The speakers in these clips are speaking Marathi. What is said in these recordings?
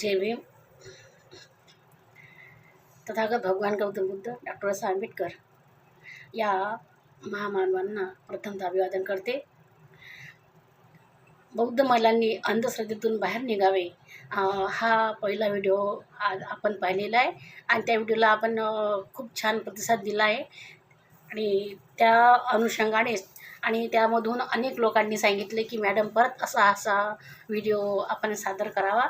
जय भीम तथागत भगवान गौतम बुद्ध डॉक्टर बाबासाहेब आंबेडकर या महामानवांना प्रथमतः अभिवादन करते. बौद्ध महिलांनी अंधश्रद्धेतून बाहेर निघावे. हा पहिला व्हिडिओ आज आपण पाहिलेला आहे. आणि त्या व्हिडिओला आपण खूप छान प्रतिसाद दिला आहे. आणि त्या अनुषंगानेच आणि त्यामधून अनेक लोकांनी सांगितले की मॅडम परत असा असा व्हिडिओ आपण सादर करावा.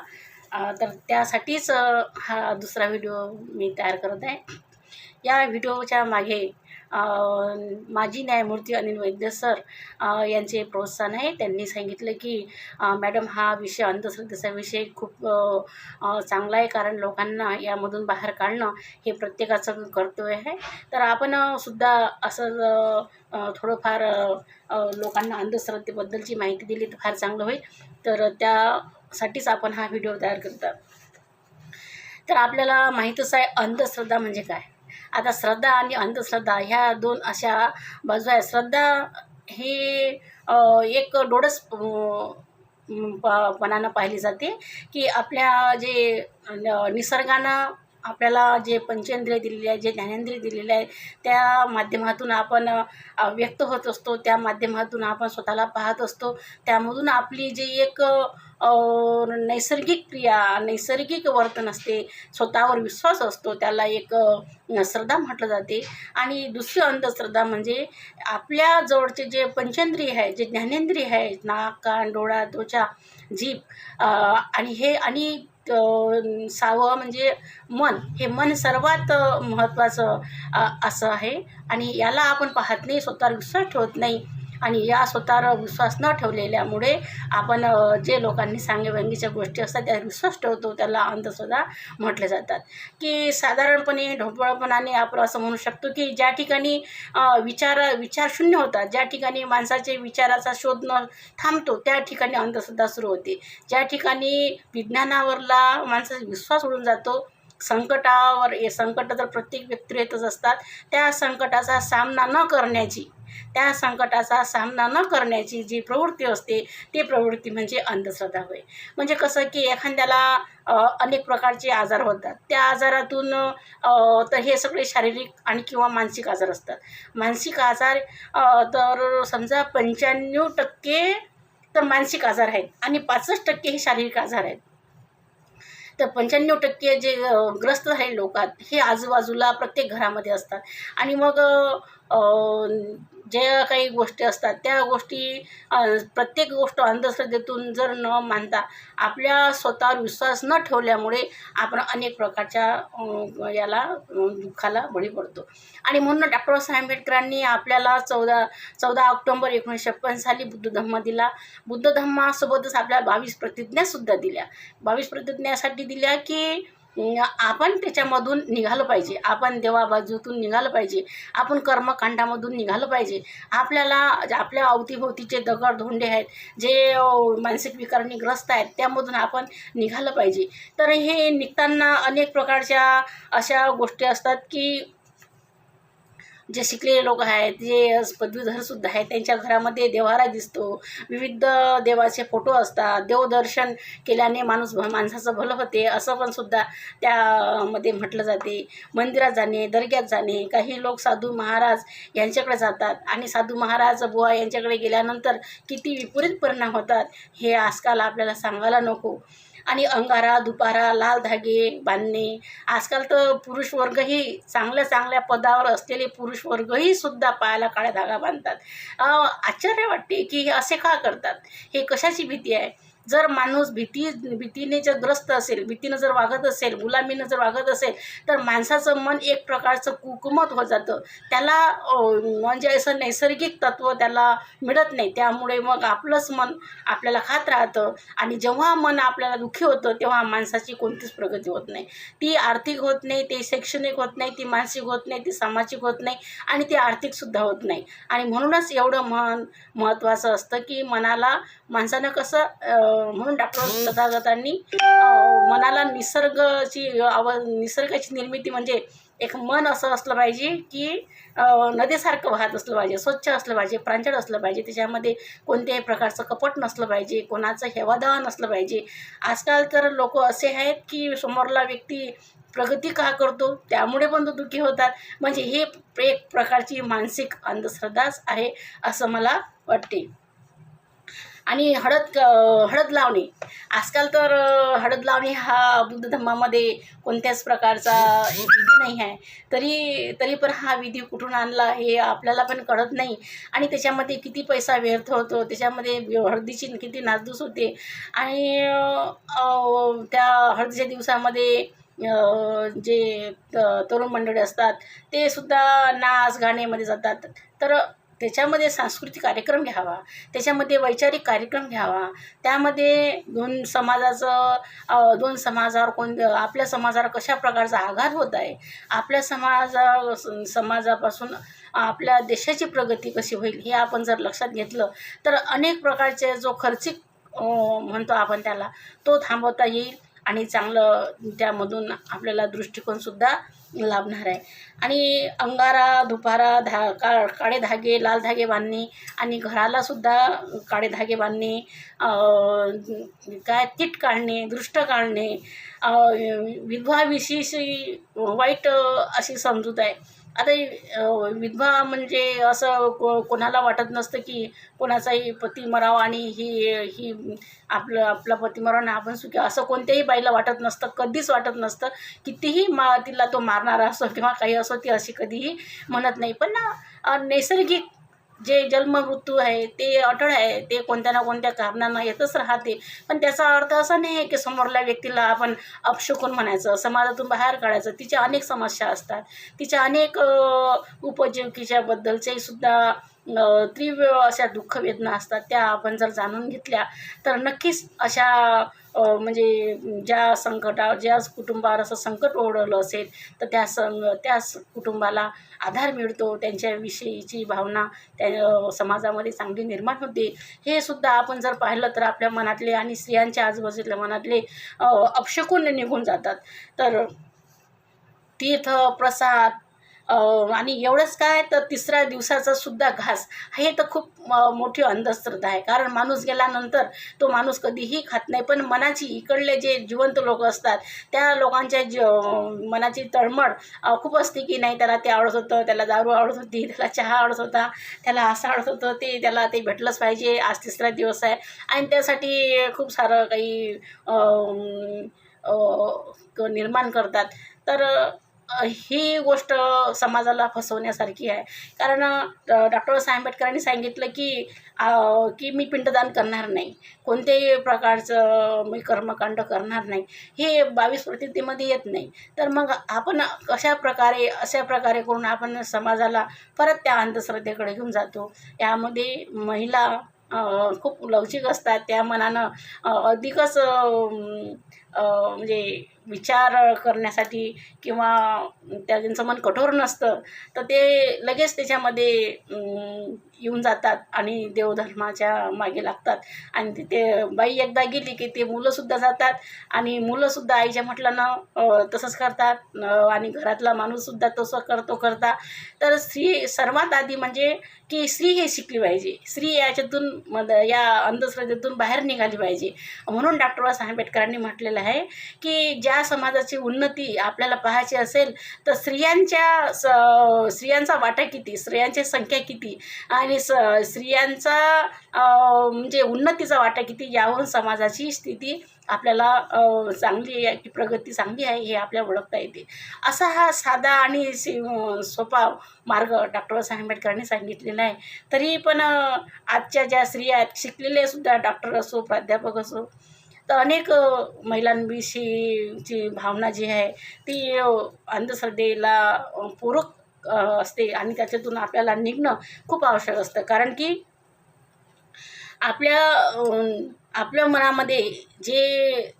तर त्यासाठीच हा दुसरा व्हिडिओ मी तयार करत आहे. या व्हिडिओच्या मागे माजी न्यायमूर्ती अनिल वैद्य सर यांचे प्रोत्साहन आहे. त्यांनी सांगितलं की मॅडम हा विषय अंधश्रद्धेचा विषय खूप चांगला आहे. कारण लोकांना यामधून बाहेर काढणं हे प्रत्येकाचं कर्तव्य आहे. तर आपण सुद्धा असं थोडंफार लोकांना अंधश्रद्धेबद्दलची माहिती दिली तर फार चांगलं होईल. तर त्या साठीच आपण हा व्हिडिओ तयार करतात तर आपल्याला माहीतच आहे अंधश्रद्धा म्हणजे काय? आता श्रद्धा आणि अंधश्रद्धा ह्या दोन अशा बाजू आहे. श्रद्धा ही एक डोळस पणानं पाहिली जाते की आपल्या जे न- निसर्गानं आपल्याला जे पंचेंद्रिय दिलेले आहे जे ज्ञानेंद्रिय दिलेले आहे त्या माध्यमातून आपण व्यक्त होत असतो. त्या माध्यमातून आपण स्वतःला पाहत असतो. त्यामधून आपली जी एक और नैसर्गिक क्रिया नैसर्गिक वर्तन असते. स्वतःवर विश्वास असतो. त्याला एक श्रद्धा म्हटलं जाते. आणि दुसरी अंधश्रद्धा म्हणजे आपल्या जवळचे जे पंचेंद्रिय आहे जे ज्ञानेंद्रिय आहे नाक कान डोळा त्वचा जीभ आणि हे आणि सावं म्हणजे मन हे मन सर्वात महत्त्वाचं असं आहे. आणि याला आपण पाहत नाही स्वतःवर विश्वास ठेवत नाही. आणि या स्वतःवर विश्वास न ठेवलेल्यामुळे आपण जे लोकांनी सांगेवांगीच्या गोष्टी असतात त्या विश्वास ठेवतो त्याला अंधश्रद्धा म्हटले जातात. की साधारणपणे ढोबळपणाने आपण असं म्हणू शकतो की ज्या ठिकाणी विचार विचारशून्य होतात ज्या ठिकाणी माणसाचे विचाराचा शोध न थांबतो त्या ठिकाणी अंधश्रद्धा सुरू होते. ज्या ठिकाणी विज्ञानावरला माणसाचा विश्वास उडून जातो संकटावर हे संकट तर प्रत्येक व्यक्ती येतच असतात त्या संकटाचा सामना न करण्याची त्या संकटाचा सामना न करण्याची जी प्रवृत्ती असते ती प्रवृत्ती म्हणजे अंधश्रद्धा होय. म्हणजे कसं की एखाद्याला अनेक प्रकारचे आजार होतात. त्या आजारातून तर हे सगळे शारीरिक आणि किंवा मानसिक आजार असतात. मानसिक आजार तर समजा पंच्याण्णव टक्के तर मानसिक आजार आहेत आणि पासष्ट टक्के हे शारीरिक आजार आहेत. तर पंच्याण्णव टक्के जे ग्रस्त झालेले लोक आहेत हे आजूबाजूला प्रत्येक घरामध्ये असतात. आणि मग ज्या काही गोष्टी असतात त्या गोष्टी प्रत्येक गोष्ट अंधश्रद्धेतून जर न मानता आपल्या स्वतःवर विश्वास न ठेवल्यामुळे आपण अनेक प्रकारच्या याला दुःखाला बळी पडतो. आणि म्हणून डॉक्टर बाबासाहेब आंबेडकरांनी आपल्याला चौदा चौदा ऑक्टोंबर एकोणीसशे छप्पन साली बुद्ध धम्म दिला. बुद्ध धम्मासोबतच आपल्याला बावीस प्रतिज्ञासुद्धा दिल्या. बावीस प्रतिज्ञासाठी दिल्या की आपण त्याच्यामधून निघालं पाहिजे. आपण देवाबाजूतून निघालं पाहिजे. आपण कर्मकांडामधून निघालं पाहिजे. आपल्याला जे आपल्या अवतीभोवतीचे दगड धोंडे आहेत जे मानसिक विकारांनी ग्रस्त आहेत त्यामधून आपण निघालं पाहिजे. तर हे निघताना अनेक प्रकारच्या अशा गोष्टी असतात की जे शिकलेले लोक आहेत जे पदवीधरसुद्धा आहेत त्यांच्या घरामध्ये देवारा दिसतो. विविध देवाचे फोटो असतात. देवदर्शन केल्याने माणूस भ माणसाचं भलं होते असं पण सुद्धा त्यामध्ये म्हटलं जाते. मंदिरात जाणे दर्ग्यात जाणे काही लोक साधू महाराज यांच्याकडे जातात आणि साधू महाराज बुवा यांच्याकडे गेल्यानंतर किती विपरीत परिणाम होतात हे आजकाल आपल्याला सांगायला नको. आणि अंगारा दुपारा लाल धागे बांधणे. आजकाल तर पुरुष वर्गही चांगल्या चांगल्या पदावर असलेले पुरुष वर्गही सुद्धा पायाला काळ्या धागा बांधतात. आश्चर्य वाटते की हे असे का करतात? हे कशाची भीती आहे? जर माणूस भीती भीतीने जर ग्रस्त असेल भीतीनं जर वागत असेल गुलामीनं जर वागत असेल तर माणसाचं मन एक प्रकारचं कुकुमत हो जातं. त्याला म्हणजे असं नैसर्गिक तत्व त्याला मिळत नाही. त्यामुळे मग आपलंच मन आपल्याला खात राहतं आणि जेव्हा मन आपल्याला दुःखी होतं तेव्हा माणसाची कोणतीच प्रगती होत नाही. ती आर्थिक होत नाही ते शैक्षणिक होत नाही ती मानसिक होत नाही ती सामाजिक होत नाही आणि ती आर्थिकसुद्धा होत नाही. आणि म्हणूनच एवढं मन महत्त्वाचं असतं की मनाला माणसानं कसं म्हणून डॉक्टर तथागतांनी मनाला निसर्गाची आव निसर्गाची निर्मिती म्हणजे एक मन असं असलं पाहिजे की नदीसारखं वाहत असलं पाहिजे स्वच्छ असलं पाहिजे प्रांजळ असलं पाहिजे त्याच्यामध्ये कोणत्याही प्रकारचं कपट नसलं पाहिजे कोणाचं हेवादावा नसलं पाहिजे. आजकाल तर लोक असे आहेत की समोरला व्यक्ती प्रगती का करतो त्यामुळे पण तो दुःखी होतात. म्हणजे हे एक प्रकारची मानसिक अंधश्रद्धाच आहे असं मला वाटते. आणि हळद हळद लावणे. आजकाल तर हळद लावणे हा बुद्ध धर्मामध्ये कोणत्याच प्रकारचा विधी नाही आहे. तरी तरी पण हा विधी कुठून आणला हे आपल्याला पण कळत नाही. आणि त्याच्यामध्ये किती पैसा व्यर्थ होतो त्याच्यामध्ये हळदीची किती नासधूस होते. आणि त्या हळदीच्या दिवसामध्ये जे त- तरुण मंडळी असतात ते सुद्धा नाच गाण्यामध्ये जातात. तर त्याच्यामध्ये सांस्कृतिक कार्यक्रम घ्यावा त्याच्यामध्ये वैचारिक कार्यक्रम घ्यावा त्यामध्ये दोन समाजाचं दोन समाजावर कोण आपल्या समाजावर कशा प्रकारचा आघात होत आहे आपल्या समाजा समाजापासून आपल्या देशाची प्रगती कशी होईल हे आपण जर लक्षात घेतलं तर अनेक प्रकारचे जो खर्चिक म्हणतो आपण त्याला तो थांबवता येईल. आणि चांगलं त्यामधून आपल्याला दृष्टिकोनसुद्धा लाभणार आहे. आणि अंगारा दुपारा धा का काळे धागे लाल धागे बांधणे आणि घरालासुद्धा काळे धागे बांधणे काय तीट काढणे दृष्ट काढणे विधवाविशेष वाईट अशी समजूत आहे. आता विधवा म्हणजे असं को कोणाला वाटत नसतं की कोणाचाही पती मरावा आणि ही ही आपलं आपला पती मरावा आणि आपण सुखी असं कोणत्याही बाईला वाटत नसतं कधीच वाटत नसतं. कितीही मा तिला तो मारणारा असो किंवा काही असो ती अशी कधीही म्हणत नाही. पण ना नैसर्गिक जे जन्ममृत्यू आहे ते अटळ आहे ते कोणत्या ना कोणत्या कारणानं येतच राहते. पण त्याचा अर्थ असा नाही आहे की समोरल्या व्यक्तीला आपण अपशकून म्हणायचं समाजातून बाहेर काढायचं. तिच्या अनेक समस्या असतात. तिच्या अनेक उपजीविकेच्याबद्दलचे सुद्धा तीव्र अशा दुःख वेदना असतात त्या आपण जर जाणून घेतल्या तर नक्कीच अशा म्हणजे ज्या संकटा ज्या कुटुंबावर असं संकट ओढवलं असेल तर त्या सं त्याच कुटुंबाला आधार मिळतो त्यांच्याविषयीची भावना त्या समाजामध्ये चांगली निर्माण होते. हे सुद्धा आपण जर पाहिलं तर आपल्या मनातले आणि स्त्रियांच्या आजूबाजूच्या मनातले अपशकून निघून जातात. तर तीर्थ प्रसाद आणि एवढंच काय तर तिसऱ्या दिवसाचा सुद्धा घास. हे तर खूप मोठी अंधश्रद्धा आहे. कारण माणूस गेल्यानंतर तो माणूस कधीही खात नाही. पण मनाची इकडले जे जिवंत लोक असतात त्या लोकांच्या ज मनाची तळमळ खूप असते की नाही त्याला ते आवडत होतं त्याला दारू आवडत होती त्याला चहा आवडत होता त्याला असं आवडत होतं ते त्याला ते भेटलंच पाहिजे. आज तिसरा दिवस आहे. आणि त्यासाठी खूप सारं काही क- निर्माण करतात. तर ही गोष्ट समाजाला फसवण्यासारखी आहे. कारण डॉक्टर बाबासाहेब आंबेडकरांनी सांगितलं की की मी पिंडदान करणार नाही. कोणत्याही प्रकारचं मी कर्मकांड करणार नाही. हे बावीस प्रतिज्ञेमध्ये येत नाही. तर मग आपण कशा प्रकारे अशा प्रकारे करून आपण समाजाला परत त्या अंधश्रद्धेकडे घेऊन जातो? यामध्ये महिला खूप लवचिक असतात. त्या मनानं अधिकच म्हणजे विचार करण्यासाठी किंवा त्या त्यांचं मन कठोर नसतं तर ते लगेच त्याच्यामध्ये येऊन जातात आणि देवधर्माच्या मागे लागतात. आणि तिथे बाई एकदा गेली की ते मुलंसुद्धा जातात आणि मुलंसुद्धा आईच्या म्हटल्यानं तसंच करतात. आणि घरातला माणूससुद्धा तसं करतो करता. तर स्त्री सर्वात आधी म्हणजे की स्त्री हे शिकली पाहिजे. स्त्री याच्यातून मद या अंधश्रद्धेतून बाहेर निघाली पाहिजे. म्हणून डॉक्टर बाबासाहेब आंबेडकरांनी म्हटलेलं आहे की ज्या समाजाची उन्नती आपल्याला पाहायची असेल तर स्त्रियांच्या स स्त्रियांचा वाटा किती स्त्रियांची संख्या किती आणि स स्त्रियांचा म्हणजे उन्नतीचा वाटा किती यावरून समाजाची स्थिती आपल्याला चांगली आहे की प्रगती चांगली आहे हे आपल्याला ओळखता येते. असा हा साधा आणि सोपा मार्ग डॉक्टर बाबासाहेब आंबेडकरांनी सांगितलेला आहे. तरी पण आजच्या ज्या स्त्रिया आहेत शिकलेल्या सुद्धा डॉक्टर असो प्राध्यापक असो तर अनेक महिलांविषयीची भावना जी आहे ती अंधश्रद्धेला पूरक असते आणि त्याच्यातून आपल्याला निघणं खूप आवश्यक असतं. कारण की आपल्या आपल्या मनामध्ये जे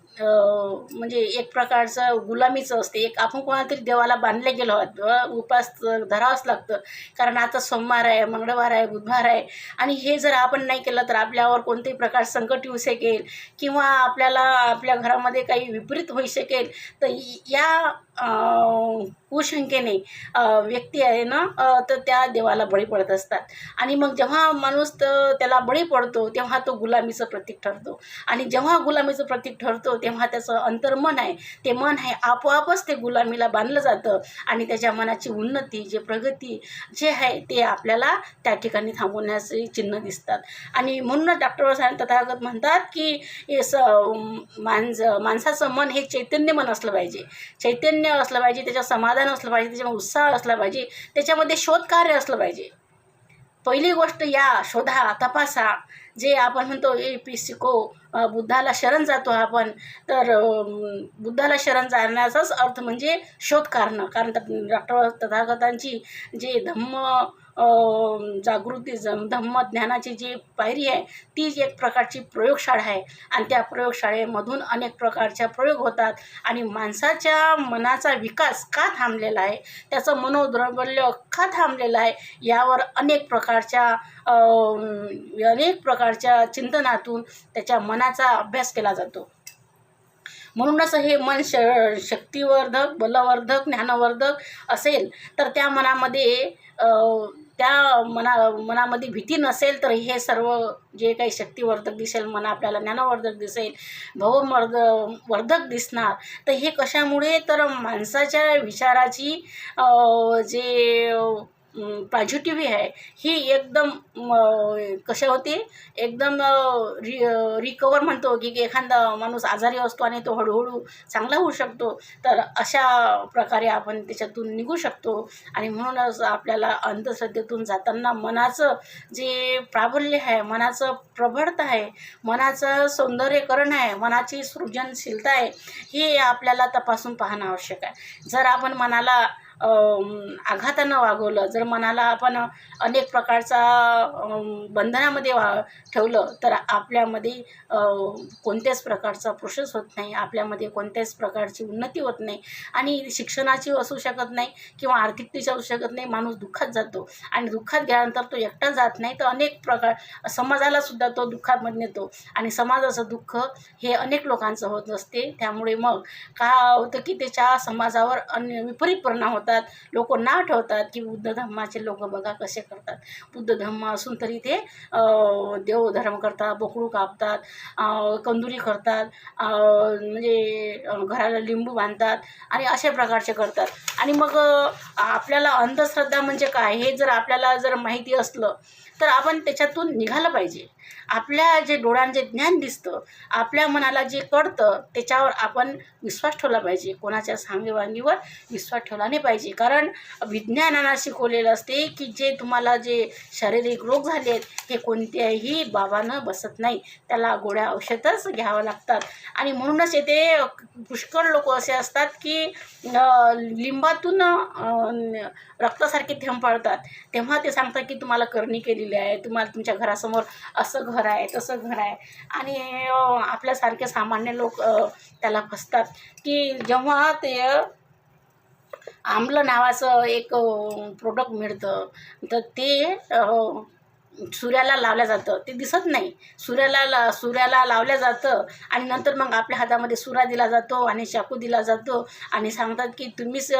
म्हणजे एक प्रकारचं गुलामीचं असते. एक आपण कोणातरी देवाला बांधले गेलो आहोत. उपास धरावंच लागतं. कारण आता सोमवार आहे मंगळवार आहे बुधवार आहे. आणि हे जर आपण नाही केलं तर आपल्यावर कोणतेही प्रकार संकट येऊ शकेल. किंवा आपल्याला आपल्या घरामध्ये काही विपरीत होऊ शकेल. तर या कुशंकेने व्यक्ती आहे ना तर त्या देवाला बळी पडत असतात. आणि मग जेव्हा माणूस तर त्याला बळी पडतो तेव्हा तो गुलामीचं प्रतीक ठरतो. आणि जेव्हा गुलामीचं प्रतीक ठरतो तेव्हा त्याचं अंतर्मन आहे. ते मन आहे आपोआपच ते गुलामीला बांधलं जातं. आणि त्याच्या मनाची उन्नती जे प्रगती जे आहे ते आपल्याला त्या ठिकाणी थांबवण्याचे चिन्ह दिसतात. आणि म्हणूनच डॉक्टर साहेब तथागत म्हणतात की स माणस माणसाचं मन हे चैतन्य मन असलं पाहिजे. चैतन्य असलं पाहिजे त्याच्यावर समाधान असलं पाहिजे त्याच्यामध्ये उत्साह असला पाहिजे त्याच्यामध्ये शोधकार्य असलं पाहिजे. पहिली गोष्ट या शोधा तपासा. जे आपण म्हणतो ए पी सिको बुद्धाला शरण जातो आपण तर बुद्धाला शरण जाण्याचाच अर्थ म्हणजे शोध कारणं कारण डॉक्टर तथागतांची जे धम्म जागृती धम्म ज्ञानाची जी पायरी आहे ती एक प्रकारची प्रयोगशाळा आहे. आणि त्या प्रयोगशाळेमधून अनेक प्रकारच्या प्रयोग होतात. आणि माणसाच्या मनाचा विकास का थांबलेला आहे त्याचं मनोद्रबल्य का थांबलेलं आहे यावर अनेक प्रकारच्या अनेक प्रकारच्या चिंतनातून त्याच्या मनाचा अभ्यास केला जातो. म्हणूनच हे मन श शक्तिवर्धक बलवर्धक ज्ञानवर्धक असेल तर त्या मनामध्ये त्या मना मनामध्ये भीती नसेल तर हे सर्व जे काही शक्तिवर्धक दिसेल मना आपल्याला ज्ञानवर्धक दिसेल भवमर्द वर्धक दिसणार तर हे कशामुळे? तर माणसाच्या विचाराची जे पॉझिटिव्ह आहे. ही एकदम म, कशा होते? एकदम रि रिकवर म्हणतो की की एखादा माणूस आजारी असतो आणि तो हळूहळू चांगला होऊ शकतो. तर अशा प्रकारे आपण त्याच्यातून निघू शकतो. आणि म्हणूनच आपल्याला अंधश्रद्धेतून जाताना मनाचं जे प्राबल्य आहे मनाचं प्रबळता आहे मनाचं सौंदर्यकरण आहे मनाची सृजनशीलता आहे हे आपल्याला तपासून पाहणं आवश्यक आहे. जर आपण मनाला आघातानं वागवलं. जर मनाला आपण अनेक प्रकारचा बंधनामध्ये वा ठेवलं तर आपल्यामध्ये कोणत्याच प्रकारचा प्रोसेस होत नाही. आपल्यामध्ये कोणत्याच प्रकारची उन्नती होत नाही. आणि शिक्षणाची असू शकत नाही किंवा आर्थिकतेची असू शकत नाही. माणूस दुःखात जातो. आणि दुःखात गेल्यानंतर तो एकटा जात नाही तर अनेक प्रकार समाजाला सुद्धा तो दुःखामध्ये नेतो. आणि समाजाचं दुःख हे अनेक लोकांचं होत असते. त्यामुळे मग काय होतं की त्याच्या समाजावर अन्य विपरीत परिणाम होतात. लोक ना ठेवतात की बुद्ध धर्माचे लोक बघा कसे करतात. बुद्ध धर्म असून तरी ते देवधर्म करतात बोकडू कापतात कंदुरी करतात म्हणजे घराला लिंबू बांधतात आणि अशा प्रकारचे करतात. आणि मग आपल्याला अंधश्रद्धा म्हणजे काय? हे जर आपल्याला जर माहिती असलं तर आपण त्याच्यातून निघालं पाहिजे. आपल्या जे डोळ्यांचे ज्ञान दिसतं आपल्या मनाला जे कळतं त्याच्यावर आपण विश्वास ठेवला पाहिजे. कोणाच्या सांगेवांगीवर विश्वास ठेवला नाही पाहिजे. कारण विज्ञानानं शिकवलेलं असते की जे तुम्हाला जे शारीरिक रोग झाले आहेत हे कोणत्याही बाबानं बसत नाही. त्याला गोळ्या औषधच घ्यावं लागतात. आणि म्हणूनच येथे पुष्कळ लोक असे असतात की लिंबातून रक्तासारखे थेंब पाळतात. तेव्हा ते सांगतात की तुम्हाला करणी केलेली आहे. तुम्हाला तुमच्या घरासमोर असं घर आहे तसं घर आहे. आणि आपल्यासारखे सामान्य लोक त्याला फसतात. की जेव्हा ते आमलं नावाचं एक प्रोडक्ट मिळतं तर ते सूर्याला लावलं जातं. ते दिसत नाही. सूर्याला ला सूर्याला लावलं जातं आणि नंतर मग आपल्या हातामध्ये सुरा दिला जातो आणि चाकू दिला जातो आणि सांगतात की तुम्हीच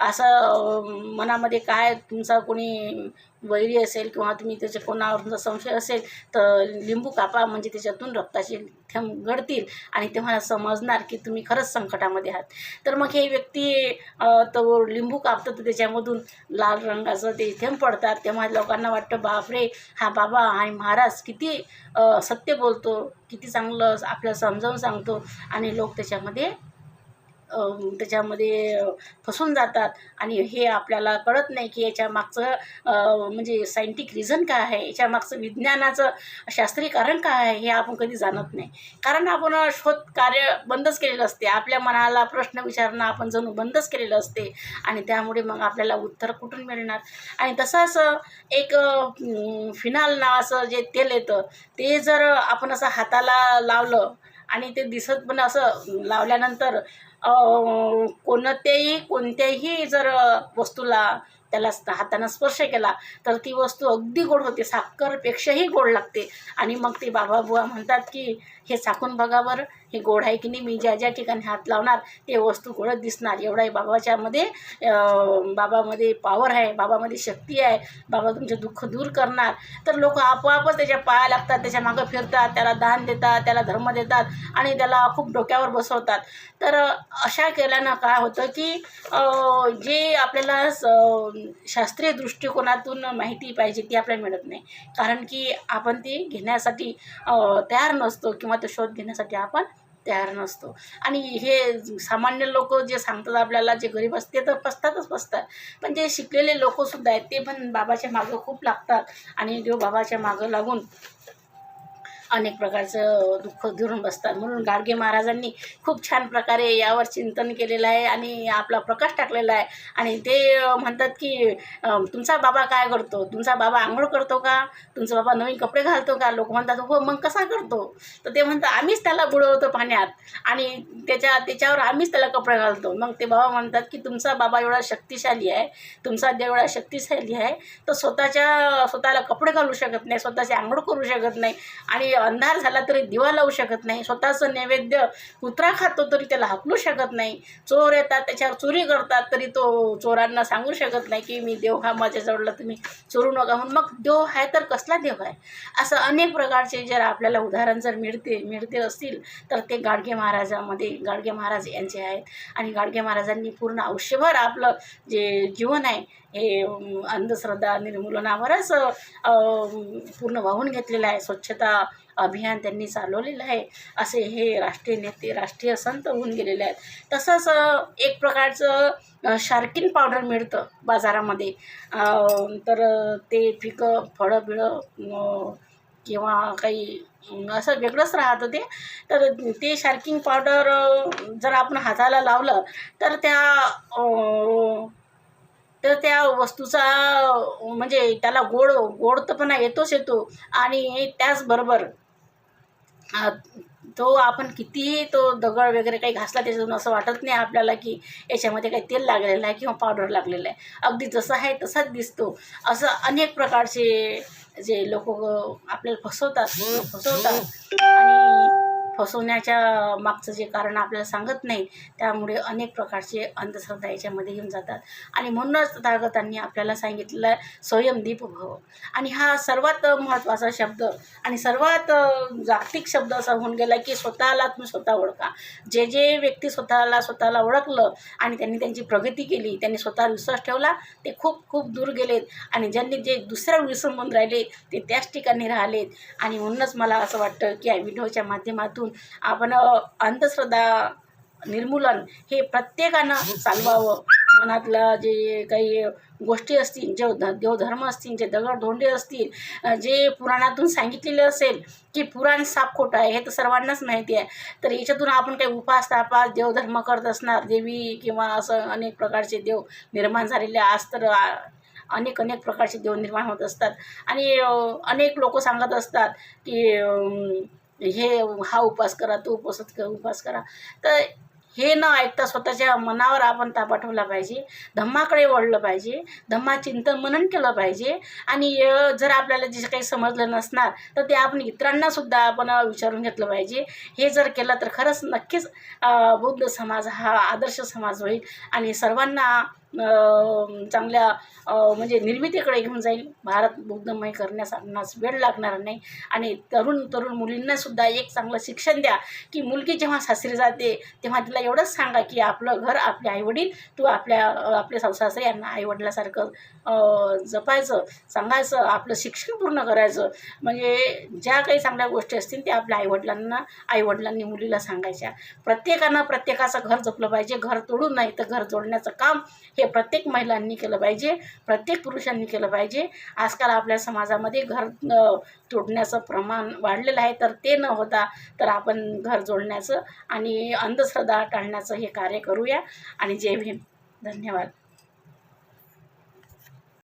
असं मनामध्ये काय तुमचा कोणी वैरी असेल किंवा तुम्ही त्याच्या कोणावर तुमचा संशय असेल तर लिंबू कापा म्हणजे त्याच्यातून रक्ताचे थेंब घडतील आणि तुम्हाला समजणार की तुम्ही खरंच संकटामध्ये आहात. तर मग हे व्यक्ती तर तो लिंबू कापतं तर त्याच्यामधून लाल रंगाचं ते थेंब पडतात. तेव्हा लोकांना वाटतं बापरे हा बाबा आणि महाराज किती सत्य बोलतो किती चांगलं आपल्याला समजावून सांगतो आणि लोक त्याच्यामध्ये त्याच्यामध्ये फसून जातात. आणि हे आपल्याला कळत नाही की याच्या मागचं म्हणजे सायंटिक रिझन काय आहे? याच्या मागचं विज्ञानाचं शास्त्रीय कारण काय आहे? हे आपण कधी जाणत नाही. कारण आपण शोध कार्य बंदच केलेलं असते. आपल्या मनाला प्रश्न विचारणं आपण जणू बंदच केलेलं असते. आणि त्यामुळे मग आपल्याला उत्तर कुठून मिळणार? आणि तसंच एक फिनाल नावाचं जे तेल येतं ते जर आपण असं हाताला लावलं आणि ते दिसत पण असं लावल्यानंतर कोणत्याही कोणत्याही जर वस्तूला त्याला स- हातानं स्पर्श केला तर ती वस्तू अगदी गोड होते. साखरपेक्षाही गोड लागते. आणि मग ते बाबा बुवा म्हणतात की हे साखून बघा बरं. हे गोड आहे की नाही मी ज्या ज्या ठिकाणी हात लावणार ते वस्तू गोडच दिसणार. एवढाही बाबाच्यामध्ये बाबामध्ये पावर आहे बाबामध्ये शक्ती आहे. बाबा तुमचे दुःख दूर करणार. तर लोक आपोआपच त्याच्या पाया लागतात त्याच्या मागं फिरतात त्याला दान देतात त्याला धर्म देतात आणि त्याला खूप डोक्यावर बसवतात. तर अशा केल्यानं काय होतं की जे आपल्याला स- शास्त्रीय दृष्टिकोनातून माहिती पाहिजे ती आपल्याला मिळत नाही. कारण की आपण ती घेण्यासाठी तयार नसतो किंवा तो शोध घेण्यासाठी आपण तयार नसतो. आणि हे सामान्य लोक जे सांगतात आपल्याला जे गरीब असते तर पसतातच पसतात पण जे शिकलेले लोकसुद्धा आहेत ते पण बाबाच्या मागं खूप लागतात. आणि देव बाबाच्या मागं लागून अनेक प्रकारचं दुःख धरून बसतात. म्हणून गाडगे महाराजांनी खूप छान प्रकारे यावर चिंतन केलेलं आहे आणि आपला प्रकाश टाकलेला आहे. आणि ते म्हणतात की तुमचा बाबा काय करतो? तुमचा बाबा आंघोळ करतो का? तुमचा बाबा नवीन कपडे घालतो का? लोक म्हणतात हो मग कसा करतो? तर ते म्हणतात आम्हीच त्याला बुडवतो पाण्यात आणि त्याच्या त्याच्यावर आम्हीच त्याला कपडे घालतो. मग ते बाबा म्हणतात की तुमचा बाबा एवढा शक्तिशाली आहे. तुमचा देव एवढा शक्तिशाली आहे. तर स्वतःच्या स्वतःला कपडे घालू शकत नाही स्वतःची आंघोळ करू शकत नाही आणि अंधार झाला तरी दिवा लावू शकत नाही. स्वतःचं नैवेद्य कुत्रा खातो तरी त्याला हकलू शकत नाही. चोर येतात त्याच्यावर चोरी करतात तरी तो चोरांना सांगू शकत नाही की मी देव हा माझ्याजवळला तुम्ही चोरू नका. म्हणून मग देव आहे तर कसला देव आहे असं अनेक प्रकारचे जर आपल्याला उदाहरण जर मिळते मिळते असतील तर ते गाडगे महाराजामध्ये गाडगे महाराज यांचे आहेत. आणि गाडगे महाराजांनी पूर्ण आयुष्यभर आपलं जे जीवन आहे हे अंधश्रद्धा निर्मूलनावरच पूर्ण वाहून घेतलेलं आहे. स्वच्छता अभियान त्यांनी चालवलेलं आहे. असे हे राष्ट्रीय नेते राष्ट्रीय संत होऊन गेलेले आहेत. तसंच एक प्रकारचं शार्किन पावडर मिळतं बाजारामध्ये. तर ते पिकं फळं बिळं किंवा काही असं वेगळंच राहतं ते. तर ते शार्किंग पावडर जर आपण हाताला लावलं तर त्या तर त्या वस्तूचा म्हणजे त्याला गोड गोडतपणा येतोच येतो. आणि त्याचबरोबर तो आपण कितीही तो दगड वगैरे काही घासला त्याच्यातून असं वाटत नाही आपल्याला की याच्यामध्ये काही तेल लागलेलं आहे किंवा पावडर लागलेलं आहे. अगदी जसं आहे तसाच दिसतो. असं अनेक प्रकारचे जे लोक आपल्याला फसवतात फसवतात. आणि फसवण्याच्या मागचं जे कारण आपल्याला सांगत नाही त्यामुळे अनेक प्रकारचे अंधश्रद्धा याच्यामध्ये येऊन जातात. आणि म्हणूनच तथागतांनी आपल्याला सांगितलं आहे स्वयंदीप भव. आणि हा सर्वात महत्त्वाचा शब्द आणि सर्वात जागतिक शब्द असा होऊन गेला की स्वतःला तुम्ही स्वतः ओळखा. जे जे व्यक्ती स्वतःला स्वतःला ओळखलं आणि त्यांनी त्यांची प्रगती केली त्यांनी स्वतःवर विश्वास ठेवला ते खूप खूप दूर गेलेत. आणि ज्यांनी जे दुसऱ्या विसंबून राहिले ते त्याच ठिकाणी राहिलेत. आणि म्हणूनच मला असं वाटतं की या व्हिडिओच्या माध्यमातून आपण अंधश्रद्धा निर्मूलन हे प्रत्येकानं चालवावं. मनातलं जे काही गोष्टी असतील जे ध देवधर्म असतील जे दगडधोंडे असतील जे पुराणातून सांगितलेले असेल की पुराण साप खोटं आहे हे तर सर्वांनाच माहिती आहे. तर याच्यातून आपण काही उपास तापास देवधर्म करत असणार देवी किंवा असं अनेक प्रकारचे देव निर्माण झालेले आज तर अनेक अनेक प्रकारचे देव निर्माण होत असतात. आणि अनेक लोक सांगत असतात की हे हा उपास करा तो उपास उपास करा. तर हे न ऐकता स्वतःच्या मनावर आपण ताबा ठेवला पाहिजे. धम्माकडे वळलं पाहिजे. धम्मा चिंतन मनन केलं पाहिजे. आणि जर आपल्याला जे काही समजलं नसणार तर ते आपण इतरांना सुद्धा आपण विचारून घेतलं पाहिजे. हे जर केलं तर खरंच नक्कीच बौद्ध समाज हा आदर्श समाज होईल. आणि सर्वांना चांगल्या म्हणजे निर्मितीकडे घेऊन जाईल. भारत बुद्धमय करण्यास वेळ लागणार नाही. आणि तरुण तरुण मुलींनासुद्धा एक चांगलं शिक्षण द्या. की मुलगी जेव्हा सासरी जाते तेव्हा तिला एवढंच सांगा की आपलं घर आपले आईवडील तू आपल्या आपल्या सासरे यांना आईवडिलासारखं जपायचं सांगायचं आपलं शिक्षण पूर्ण करायचं. म्हणजे ज्या काही चांगल्या गोष्टी असतील त्या आपल्या आईवडिलांना आईवडिलांनी मुलीला सांगायच्या. प्रत्येकानं प्रत्येकाचं घर जपलं पाहिजे. घर तोडून नाही तर घर जोडण्याचं काम हे प्रत्येक महिलांनी केलं पाहिजे प्रत्येक पुरुषांनी केलं पाहिजे. आजकाल आपल्या समाजामध्ये घर तोडण्याचं प्रमाण वाढलेलं आहे तर ते न होता तर आपण घर जोडण्याचं आणि अंधश्रद्धा टाळण्याचं हे कार्य करूया. आणि जय भीम. धन्यवाद.